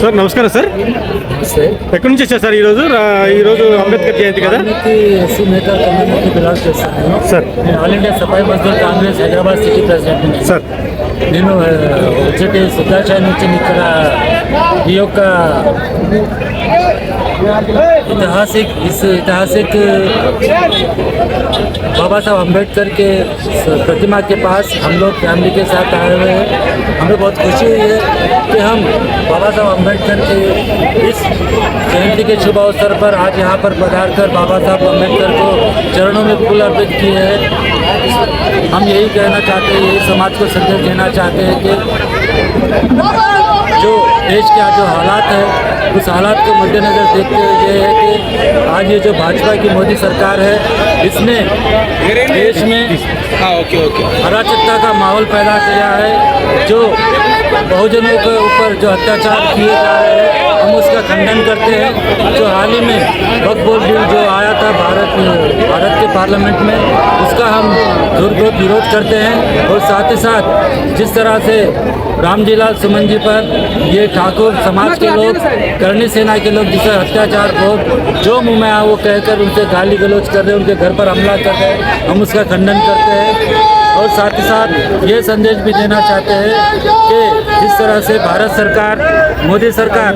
Sir నమస్కారం sir. ఎక్కడి నుంచి వచ్చారు సార్ ఈరోజు ఈరోజు అంబేద్కర్ జయంతి కదా. సార్. నేను All India Safai Mazdoor Congress Hyderabad city president sir. నేను వచ్చేటి సిద్ధాచార్య నుంచి ఇక్కడ ఈ యొక్క ऐतिहासिक इस ऐतिहासिक बाबा साहब अंबेडकर के प्रतिमा के पास हम लोग फैमिली के साथ आए हुए हैं। हमें बहुत खुशी हुई है कि हम बाबा साहब अंबेडकर के इस जयंती के शुभ अवसर पर आज यहाँ पर पधार कर बाबा साहब अंबेडकर को चरणों में फूल अर्पित किए हैं। हम यही कहना चाहते हैं, यही समाज को संदेश देना चाहते हैं कि जो देश के आज जो हालात है उस हालात को मद्देनजर देखते हुए ये है कि आज ये जो भाजपा की मोदी सरकार है इसने देश में अराजकता का माहौल पैदा किया है जो बहुजनों के ऊपर जो अत्याचार किए जा रहे हैं हम उसका खंडन करते हैं। जो हाल ही में वक्त बोल बिल जो आया था भारत भारत के पार्लियामेंट में उसका हम दुर्गोत विरोध करते हैं और साथ ही साथ जिस तरह से रामजीलाल सुमन जी पर ये ठाकुर समाज के लोग करणी सेना के लोग जिसे अत्याचार बहुत जो मुँह में आया वो कहकर उनसे गाली गलौज कर रहे हैं, उनके घर पर हमला कर रहे हैं, हम उसका खंडन करते हैं। और साथ ही साथ ये संदेश भी देना चाहते हैं कि जिस तरह से भारत सरकार, मोदी सरकार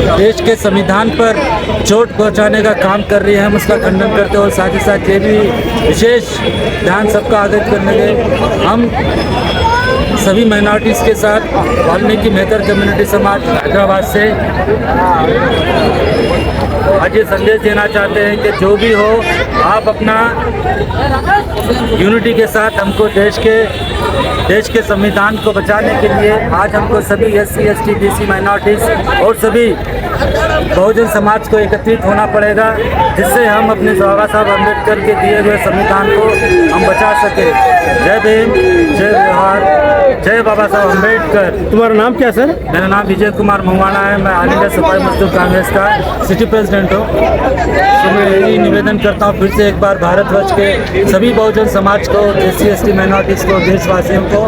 देश के संविधान पर चोट पहुँचाने का काम कर रही है। हम उसका खंडन करते हैं और साथ ही साथ ये भी विशेष ध्यान सबका आगत करने के हम सभी माइनॉरिटीज़ के साथ वाल्मीकि मेहतर कम्युनिटी समाज हैदराबाद से आज ये संदेश देना चाहते हैं कि जो भी हो, आप अपना यूनिटी के साथ हमको देश के देश के संविधान को बचाने के लिए आज हमको सभी S C S T B C minorities और सभी बहुजन समाज को एकत्रित होना पड़ेगा, जिससे हम अपने बाबा साहब अंबेडकर के दिए हुए संविधान को हम बचा सकें। जय भीम, जय बिहार। जय बाबा साहब अम्बेडकर तुम्हारा नाम क्या है सर मेरा नाम विजय कुमार मंगवाना है मैं ऑल इंडिया सफाई मजदूर कांग्रेस का सिटी प्रेसिडेंट हूँ तो मैं यही निवेदन करता हूँ फिर से एक बार भारतवर्ष के सभी बहुजन समाज को S C S T minorities को देशवासियों को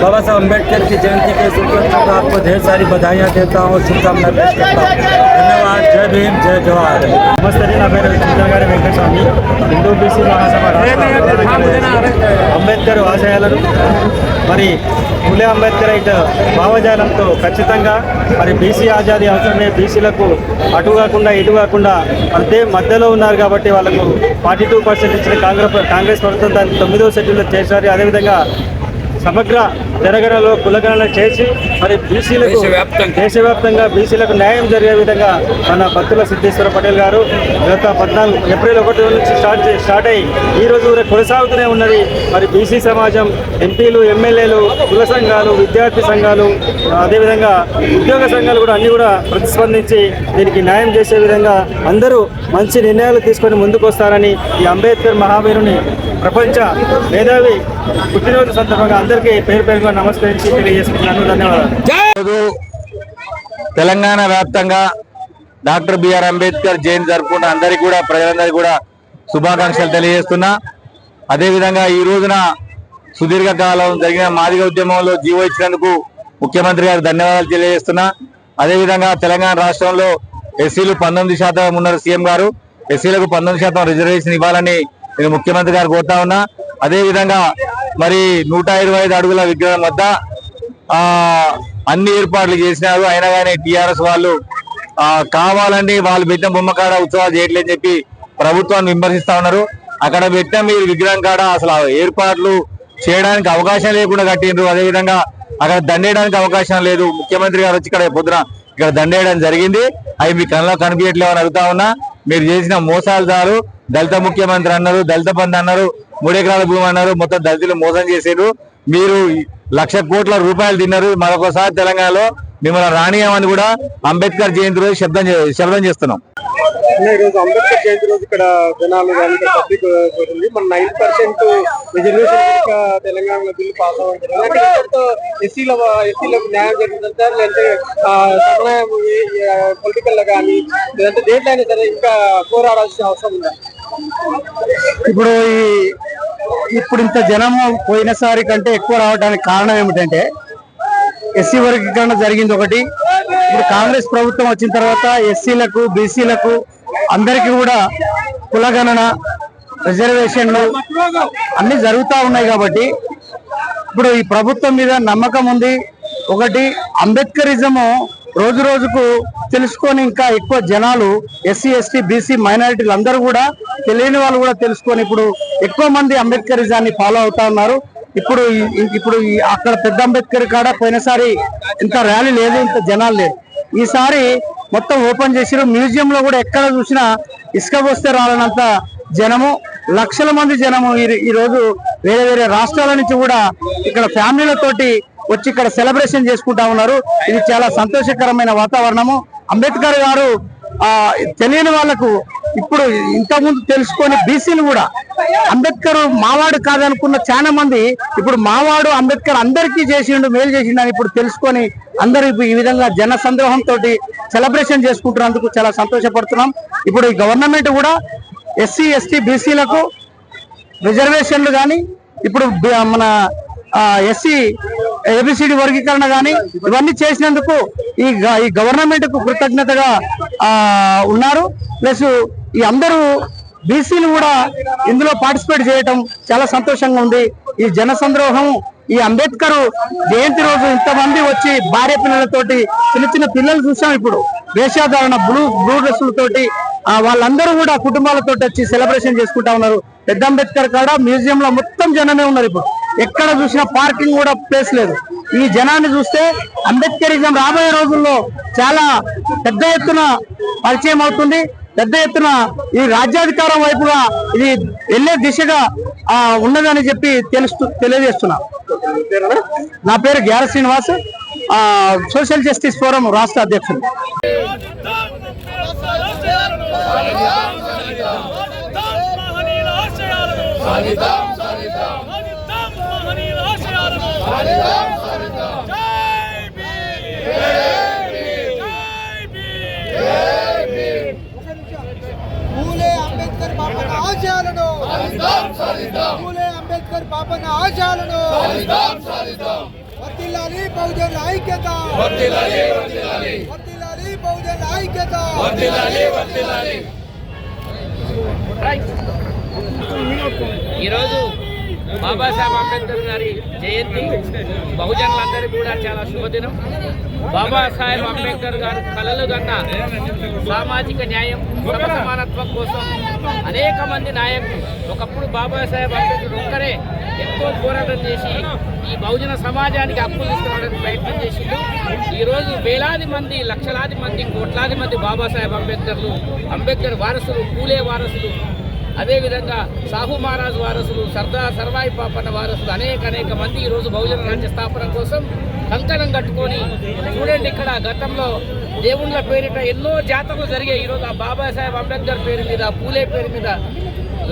बाबा साहब अम्बेडकर की जयंती के शुभ अवसर पर आपको ढेर सारी बधाइयाँ देता हूँ और शुभकामनाएं पेश करता हूँ धन्यवाद जय भीम जय जवाहर నమస్తే నా పేరు చిన్నగారి వెంకటస్వామి హిందూ బీసీ మహాసభ రాష్ట్ర ప్రధాన కార్యదర్శి. అంబేద్కర్ ఆశయాలను మరి ఫులే అంబేద్కర్ ఇటు భావజాలంతో ఖచ్చితంగా మరి బీసీ ఆజాదీ అవసరమే. బీసీలకు అటు కాకుండా ఇటు కాకుండా అంతే మధ్యలో ఉన్నారు కాబట్టి వాళ్ళకు ఫార్టీ టూ పర్సెంట్ ఇచ్చిన కాంగ్రెస్ కాంగ్రెస్ ప్రభుత్వం దాన్ని తొమ్మిదో షెడ్యూల్లో చేశారు. అదేవిధంగా సమగ్ర జనగణలో కులగణన చేసి మరి బీసీలకు దేశవ్యాప్తంగా. బీసీలకు న్యాయం జరిగే విధంగా మన భక్తుల సిద్ధేశ్వర పటేల్ గారు గత పద్నాలుగు ఏప్రిల్ ఒకటి నుంచి స్టార్ట్ స్టార్ట్ అయ్యి ఈ రోజు కొనసాగుతూనే ఉన్నది. మరి బీసీ సమాజం ఎంపీలు ఎమ్మెల్యేలు కుల సంఘాలు విద్యార్థి సంఘాలు అదేవిధంగా ఉద్యోగ సంఘాలు కూడా అన్ని కూడా ప్రతిస్పందించి దీనికి న్యాయం చేసే విధంగా అందరూ మంచి నిర్ణయాలు తీసుకొని ముందుకు వస్తారని ఈ అంబేద్కర్ మహావీరుని ప్రపంచ మేధావి పుట్టినరోజు సందర్భంగా అందరికీ పేరు పేరుగా నమస్కరించి తెలియజేసుకున్నాను ధన్యవాదాలు. తెలంగాణ వ్యాప్తంగా డాక్టర్ బిఆర్ అంబేద్కర్ జయంతి జరుపుకున్న అందరికీ కూడా ప్రజలందరికీ కూడా శుభాకాంక్షలు తెలియజేస్తున్నా. అదేవిధంగా ఈ రోజున సుదీర్ఘకాలం జరిగిన మాదిగ ఉద్యమంలో జీవో ఇచ్చినందుకు ముఖ్యమంత్రి గారు ధన్యవాదాలు తెలియజేస్తున్నా. అదేవిధంగా తెలంగాణ రాష్ట్రంలో ఎస్సీలు పంతొమ్మిది శాతం ఉన్నారు సీఎం గారు ఎస్సీలకు పంతొమ్మిది శాతం రిజర్వేషన్ ఇవ్వాలని నేను ముఖ్యమంత్రి గారు కోరుతా ఉన్నా. అదేవిధంగా మరి నూట ఇరవై ఐదు అడుగుల విగ్రహం వద్ద అన్ని ఏర్పాట్లు చేసినారు. అయినా కానీ టీఆర్ఎస్ వాళ్ళు కావాలని వాళ్ళు పెట్టిన బొమ్మ కాడ ఉత్సవాలు చేయట్లేదని చెప్పి ప్రభుత్వాన్ని విమర్శిస్తా ఉన్నారు. అక్కడ పెట్టిన మీరు విగ్రహం కాడ అసలు ఏర్పాట్లు చేయడానికి అవకాశం లేకుండా కట్టిండ్రు. అదేవిధంగా అక్కడ దండేయడానికి అవకాశం లేదు. ముఖ్యమంత్రి గారు వచ్చి ఇక్కడ పొద్దున ఇక్కడ దండేయడం జరిగింది. అవి మీ కళ్ళలో కనిపించట్లేవని అడుగుతా ఉన్నా. మీరు చేసిన మోసాలు దారు దళిత ముఖ్యమంత్రి అన్నారు దళిత బంధు అన్నారు మూడు ఎకరాల భూమి అన్నారు మొత్తం దళితులు మోసం చేశారు మీరు లక్ష కోట్ల రూపాయలు తిన్నారు. మరొకసారి తెలంగాణలో మిమ్మల్ని రానియమని కూడా అంబేద్కర్ జయంతి రోజు శబ్దం శబ్దం చేస్తున్నాం. ఈరోజు అంబేద్కర్ జయంతి రోజు ఇక్కడ జనాలు కానీ పబ్లిక్ ఉంది మన నైన్ పర్సెంట్ రిజర్వేషన్ తెలంగాణలో బిల్లు పాస్ అవ్వడం ఎస్సీల ఎస్సీలకు న్యాయం జరుగుతుందా. లేదంటే కానీ లేదంటే సరే ఇంకా పోరాడాల్సిన అవసరం ఉందా. ఇప్పుడు ఈ ఇప్పుడు ఇంత జనము పోయినసారి కంటే ఎక్కువ రావడానికి కారణం ఏమిటంటే ఎస్సీ వర్గీకరణ జరిగింది ఒకటి. ఇప్పుడు కాంగ్రెస్ ప్రభుత్వం వచ్చిన తర్వాత ఎస్సీలకు బీసీలకు అందరికీ కూడా కులగణన రిజర్వేషన్లు అన్ని జరుగుతూ ఉన్నాయి కాబట్టి ఇప్పుడు ఈ ప్రభుత్వం మీద నమ్మకం ఉంది. ఒకటి అంబేద్కరిజము రోజు రోజుకు తెలుసుకొని ఇంకా ఎక్కువ జనాలు ఎస్సీ ఎస్టీ బీసీ మైనారిటీలు అందరూ కూడా తెలియని వాళ్ళు కూడా తెలుసుకొని ఇప్పుడు ఎక్కువ మంది అంబేద్కరిజాన్ని ఫాలో అవుతా ఉన్నారు. ఇప్పుడు ఇప్పుడు అక్కడ పెద్ద అంబేద్కర్ కాడ పోయినసారి ఇంత ర్యాలీ లేదు ఇంత జనాలు లేదు ఈసారి మొత్తం ఓపెన్ చేసారు మ్యూజియం లో కూడా ఎక్కడ చూసినా ఇసుక పోస్తే రాలనంత జనము లక్షల మంది జనము ఈ- ఈ రోజు వేరే వేరే రాష్ట్రాల నుంచి కూడా ఇక్కడ ఫ్యామిలీలతోటి వచ్చి ఇక్కడ సెలబ్రేషన్ చేసుకుంటా ఉన్నారు. ఇది చాలా సంతోషకరమైన వాతావరణము. అంబేద్కర్ గారు ఆ తెలియని వాళ్ళకు ఇప్పుడు ఇంతకుముందు తెలుసుకొని బీసీలు కూడా అంబేద్కర్ మావాడు కాదనుకున్న చాలా మంది ఇప్పుడు మావాడు అంబేద్కర్ అందరికీ చేసిండు మేలు చేసిండు అని ఇప్పుడు తెలుసుకొని అందరూ ఇప్పుడు ఈ విధంగా జన సంద్రోహంతో సెలబ్రేషన్ చేసుకుంటున్నందుకు చాలా సంతోషపడుతున్నాం. ఇప్పుడు ఈ గవర్నమెంట్ కూడా ఎస్సీ ఎస్టీ బీసీలకు రిజర్వేషన్లు కానీ ఇప్పుడు మన ఎస్సీ ఏబిసిడి వర్గీకరణ కానీ ఇవన్నీ చేసినందుకు ఈ గ- ఈ గవర్నమెంట్కు కృతజ్ఞతగా ఉన్నారు. ప్లస్ ఈ అందరూ బీసీలు కూడా ఇందులో పార్టిసిపేట్ చేయటం చాలా సంతోషంగా ఉంది. ఈ జన సంద్రోహం ఈ అంబేద్కర్ జయంతి రోజు ఇంతమంది వచ్చి భార్య పిల్లలతోటి చిన్న చిన్న పిల్లలు చూసాం ఇప్పుడు. వేషాధారణ బ్లూ బ్లూ డ్రెస్సులతోటి ఆ, వాళ్ళందరూ కూడా కుటుంబాలతో వచ్చి సెలబ్రేషన్ చేసుకుంటా ఉన్నారు. పెద్ద అంబేద్కర్ కాడ మ్యూజియం లో మొత్తం జనమే ఉన్నారు ఇప్పుడు. ఎక్కడ చూసినా పార్కింగ్ కూడా ప్లేస్ లేదు. ఈ జనాన్ని చూస్తే అంబేద్కరిజం రాబోయే రోజుల్లో చాలా పెద్ద ఎత్తున పరిచయం అవుతుంది. పెద్ద ఎత్తున ఈ రాజ్యాధికారం వైపుగా ఇది వెళ్ళే దిశగా ఆ, ఉన్నదని చెప్పి తెలుస్తూ తెలియజేస్తున్నా నా పేరు గ్యార శ్రీనివాస్ ఆ, సోషల్ జస్టిస్ ఫోరం రాష్ట్ర అధ్యక్షుడు పూలే అంబేద్కర్ పాపన ఆశయాలను పూలే అంబేద్కర్ పాపన ఆశయాలను వర్తిల్లాలి బహుజనుల ఐక్యత. వర్తిల్లాలి బహుజనుల ఐక్యత. ఈరోజు బాబాసాహెబ్ అంబేద్కర్ గారి జయంతి. బహుజనులందరికీ కూడా చాలా శుభదినం. బాబాసాహెబ్ అంబేద్కర్ గారు కలలు కన్న సామాజిక న్యాయం సమ సమానత్వం కోసం అనేక మంది నాయకులు ఒకప్పుడు బాబాసాహెబ్ అంబేద్కర్ ఒక్కరే ఎంతో పోరాటం చేసి ఈ బహుజన సమాజానికి అప్పులు తీసుకురావడానికి ప్రయత్నం చేసిండు. ఈరోజు వేలాది మంది లక్షలాది మంది కోట్లాది మంది బాబాసాహెబ్ అంబేద్కర్లు అంబేద్కర్ వారసులు పూలే వారసులు అదేవిధంగా సాహు మహారాజ్ వారసులు సర్దార్ సర్వాయి పాపన్న వారసులు అనేక అనేక మంది ఈరోజు బహుజన రాజ్య స్థాపన కోసం కంకణం కట్టుకొని చూడండి ఇక్కడ గతంలో దేవుళ్ళ పేరిట ఎన్నో జాతరలు జరిగాయి. ఈరోజు ఆ బాబాసాహెబ్ అంబేద్కర్ పేరు మీద పూలే పేరు మీద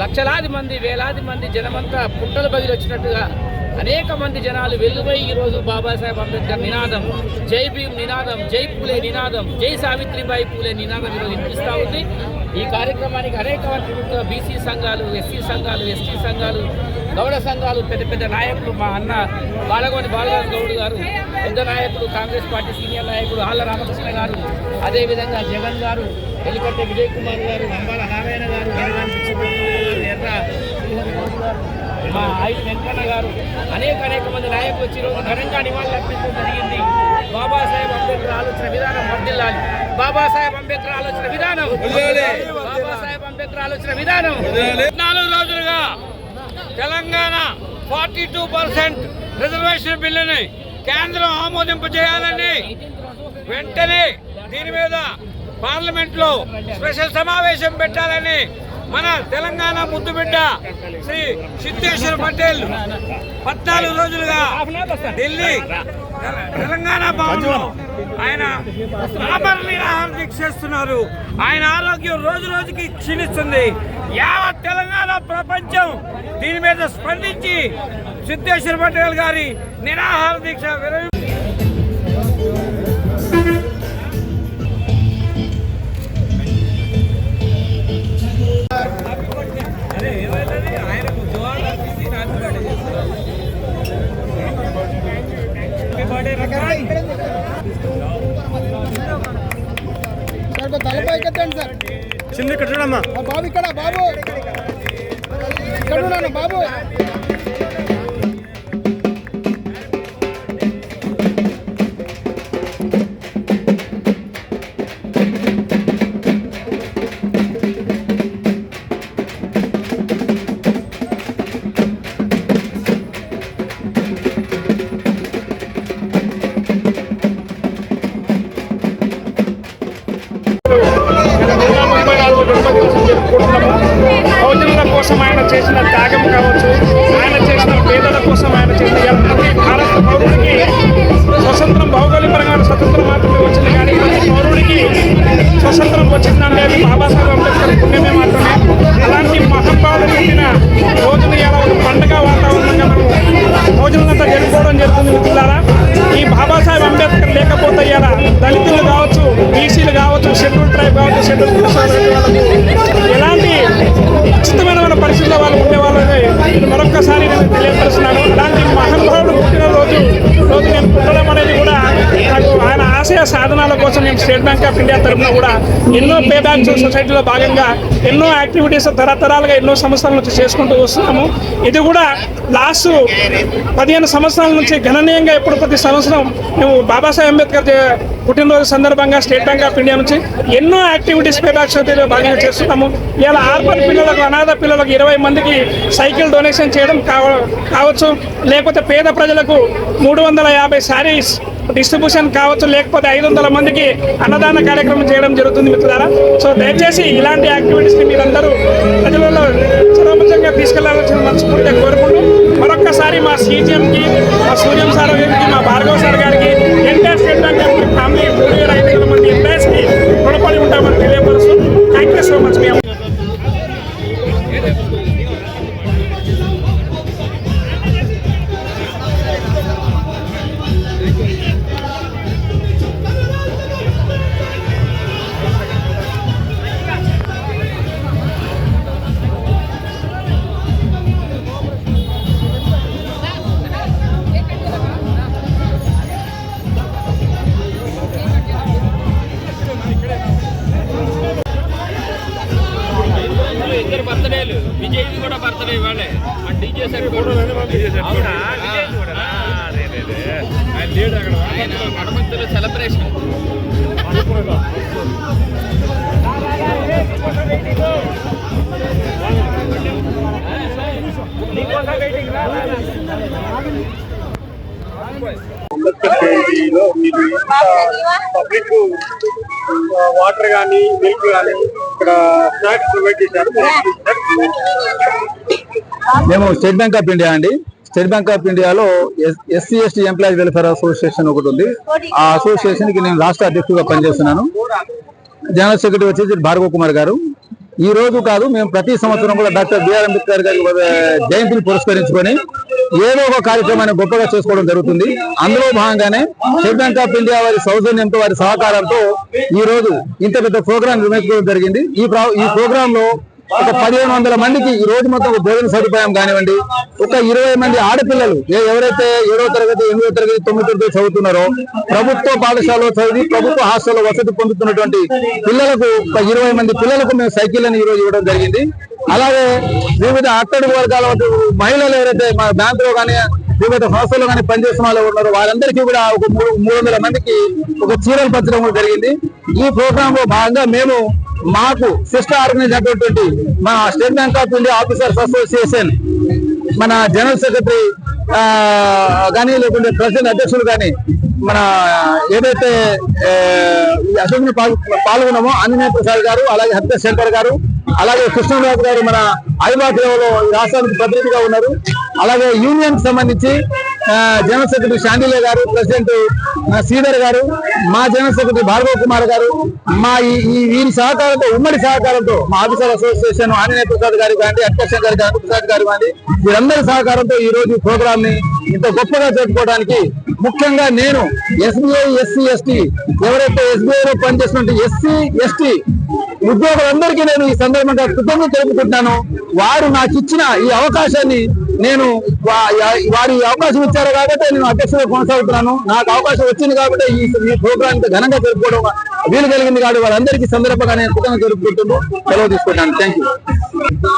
లక్షలాది మంది వేలాది మంది జనమంతా పుట్టలు బదిలి వచ్చినట్టుగా అనేక మంది జనాలు వెల్లువై ఈరోజు బాబాసాహెబ్ అంబేద్కర్ నినాదం జై భీమ్ నినాదం జై పూలే నినాదం జై సావిత్రిబాయి పూలే నినాదం ఈరోజు వినిపిస్తూ ఉంది. ఈ కార్యక్రమానికి అనేక మంది బీసీ సంఘాలు ఎస్సీ సంఘాలు ఎస్టీ సంఘాలు గౌడ సంఘాలు పెద్ద పెద్ద నాయకులు మా అన్న బాలగోని బాలరాజు గౌడ్ గారు పెద్ద నాయకుడు కాంగ్రెస్ పార్టీ సీనియర్ నాయకుడు ఆళ్ళ రామకృష్ణ గారు అదేవిధంగా జగన్ గారు ఎలికట్టే విజయ్ కుమార్ గారు అంబాల నారాయణ గారు పిచ్చిపల్లి గారు ఎర్ర శ్రీహరి గౌడ్ గారు మా ఐదు వెంకన్న గారు అనేక అనేక మంది నాయకులు వచ్చి ఈరోజు ఘనంగా నివాళులు అర్పించడం జరిగింది. బాబాసాహెబ్ అంబేద్కర్ ఆలోచన విధానం వర్దిల్లాలి బాబాసాహెబ్ అంబేద్కర్ ఆలోచన విధానం బాబాసాహెబ్ అంబేద్కర్ ఆలోచన విధానం నాలుగు రోజులుగా Telangana forty two percent reservation బిల్లుని కేంద్రం ఆమోదింపు చేయాలని వెంటనే దీని మీద పార్లమెంట్లో స్పెషల్ సమావేశం పెట్టాలని మన తెలంగాణ ముద్దుబిడ్డ శ్రీ సిద్ధేశ్వర పటేల్ పద్నాలుగు రోజులుగా ఢిల్లీ తెలంగాణ భవన్లో ఆయన ఆమరణ నిరాహారం దీక్ష చేస్తున్నారు ఆయన ఆరోగ్యం రోజు రోజుకి క్షీణిస్తుంది. యావత్ తెలంగాణ ప్రపంచం దీని మీద స్పందించి సిద్ధేశ్వర పటేల్ గారి నిరాహార దీక్ష విరమి తలపై కట్టండి సార్ చిన్న ఇక్కడ చూడమ్మా. బాబు ఇక్కడ బాబు. ఇక్కడ ఉన్నాను బాబు. సాధనాల కోసం మేము స్టేట్ బ్యాంక్ ఆఫ్ ఇండియా తరఫున కూడా ఎన్నో పే బ్యాక్స్ సొసైటీలో భాగంగా ఎన్నో యాక్టివిటీస్ తరతరాలుగా ఎన్నో సంవత్సరాల నుంచి చేసుకుంటూ వస్తున్నాము. ఇది కూడా లాస్ట్ పదిహేను సంవత్సరాల నుంచి గణనీయంగా ఎప్పుడు ప్రతి సంవత్సరం మేము బాబాసాహెబ్ అంబేద్కర్ పుట్టినరోజు సందర్భంగా స్టేట్ బ్యాంక్ ఆఫ్ ఇండియా నుంచి ఎన్నో యాక్టివిటీస్ పే బ్యాక్ సొసైటీలో భాగంగా చేస్తున్నాము. ఇలా ఆర్పర్ పిల్లలకు అనాథ పిల్లలకు ఇరవై మందికి సైకిల్ డొనేషన్ చేయడం కావ కావచ్చు. లేకపోతే పేద ప్రజలకు మూడు వందల యాభై శారీస్ డిస్ట్రిబ్యూషన్ కావచ్చు లేకపోతే ఐదు వందల మందికి అన్నదాన కార్యక్రమం చేయడం జరుగుతుంది మిత్రులారా. సో దయచేసి ఇలాంటి యాక్టివిటీస్ని మీరందరూ ప్రజలలో సర్వపంచంగా తీసుకెళ్ళాల్సిన మనస్ఫూర్తిగా కోరుకుంటూ మరొక్కసారి మా సీజీఎంకి మా సూర్యం సార్ పబ్లిక్ వాటర్ కానీ మిల్క్ కానీ ఇక్కడ స్నాక్స్ ప్రొవైడ్ చేశారు. మేము స్టేట్ బ్యాంక్ ఆఫ్ ఇండియా అండి. స్టేట్ బ్యాంక్ ఆఫ్ ఇండియాలో SC ST employees welfare association ఒకటి ఉంది. ఆ అసోసియేషన్కి నేను రాష్ట్ర అధ్యక్షుడిగా పనిచేస్తున్నాను. జనరల్ సెక్రటరీ వచ్చేసి భార్గవ్ కుమార్ గారు. ఈ రోజు కాదు మేము ప్రతి సంవత్సరం కూడా డాక్టర్ బిఆర్ అంబేద్కర్ గారి జయంతిని పురస్కరించుకొని ఏదో ఒక కార్యక్రమాన్ని గొప్పగా చేసుకోవడం జరుగుతుంది. అందులో భాగంగానే స్టేట్ బ్యాంక్ ఆఫ్ ఇండియా వారి సౌజన్యంతో వారి సహకారంతో ఈ రోజు ఇంత పెద్ద ప్రోగ్రాం నిర్వహించడం జరిగింది. ఈ ఈ ప్రోగ్రామ్లో ఒక పదిహేను వందల మందికి ఈ రోజు మొత్తం ఒక భోజన సదుపాయం కానివ్వండి ఒక ఇరవై మంది ఆడపిల్లలు ఎవరైతే ఏడో తరగతి ఎనిమిదో తరగతి తొమ్మిదో తరగతి చదువుతున్నారో ప్రభుత్వ పాఠశాలలో చదివి ప్రభుత్వ హాస్టల్లో వసతి పొందుతున్నటువంటి పిల్లలకు ఒక ఇరవై మంది పిల్లలకు మేము సైకిళ్ళను ఈరోజు ఇవ్వడం జరిగింది. అలాగే వివిధ అట్టడుగు వర్గాల మహిళలు ఎవరైతే మా బ్యాంకులో కానీ వివిధ హాస్టల్లో కానీ పనిచేస్తున్న వాళ్ళు ఉన్నారో వారందరికీ కూడా ఒక మూడు మూడు వందల మందికి ఒక చీరలు పంచడం జరిగింది. ఈ ప్రోగ్రామ్లో భాగంగా మేము మాకు సిస్టర్ ఆర్గనైజ్ అయినటువంటి మా State Bank of India officers association మన జనరల్ సెక్రటరీ కానీ లేకుంటే ప్రెసిడెంట్ అధ్యక్షులు కానీ మన ఏదైతే ఈ అసెంబ్లీ పాల్- పాల్గొన్నామో ఆంజనేయ ప్రసాద్ గారు అలాగే హత్య శంకర్ గారు అలాగే కృష్ణరాజు గారు మన ఐబాక్ లెవెల్లో రాష్ట్రానికి ప్రతినిధిగా ఉన్నారు. అలాగే యూనియన్ సంబంధించి జనరల్ సెక్రటరీ శాండిలే గారు ప్రెసిడెంట్ శ్రీధర్ గారు మా జనరల్ సెక్రటరీ భార్గవ కుమార్ గారు మా ఈ వీరి సహకారంతో ఉమ్మడి సహకారంతో మా ఆఫీసర్ అసోసియేషన్ ఆంజనేయ ప్రసాద్ గారు కానీ అట్కర్షన్ గారు కానీ ప్రసాద్ గారు కానీ వీరందరి సహకారంతో ఈ రోజు ప్రోగ్రామ్ని ఇంత గొప్పగా జరుపుకోవడానికి ముఖ్యంగా నేను ఎస్బీఐ ఎస్సీ ఎస్టీ ఎవరైతే ఎస్బీఐ లో పనిచేస్తున్న ఎస్సీ ఎస్టీ ఉద్యోగులందరికీ నేను ఈ సందర్భంగా కృతజ్ఞత తెలుపుకుంటున్నాను. వారు నాకు ఇచ్చిన ఈ అవకాశాన్ని నేను వా- వారి అవకాశం ఇచ్చారు కాబట్టి నేను అధ్యక్షుడు కొనసాగుతున్నాను. నాకు అవకాశం వచ్చింది కాబట్టి ఈ ప్రోగ్రామ్ ఘనంగా జరుపుకోవడం వీలు కలిగింది కాబట్టి వాళ్ళందరికీ సందర్భంగా నేను కృతజ్ఞత జరుపుకుంటున్నాను సెలవు తీసుకుంటాను. థ్యాంక్ యూ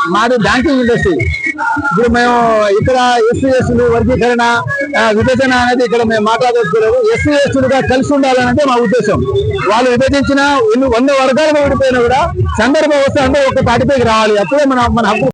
మాది బ్యాంకింగ్ ఇండస్ట్రీ ఇప్పుడు మేము ఇక్కడ ఎస్సీ ఎస్టీలు వర్గీకరణ విభజన అనేది ఇక్కడ మేము మాట్లాడదలుచుకోలేదు. ఎస్సీ ఎస్టీలుగా కలిసి ఉండాలనేది మా ఉద్దేశం. వాళ్ళు విభజించిన వంద వర్గాలుగా విడిపోయినా కూడా సందర్భం వస్తే అందరూ ఒక పాటిపైకి రావాలి. అప్పుడే మన మన హక్కు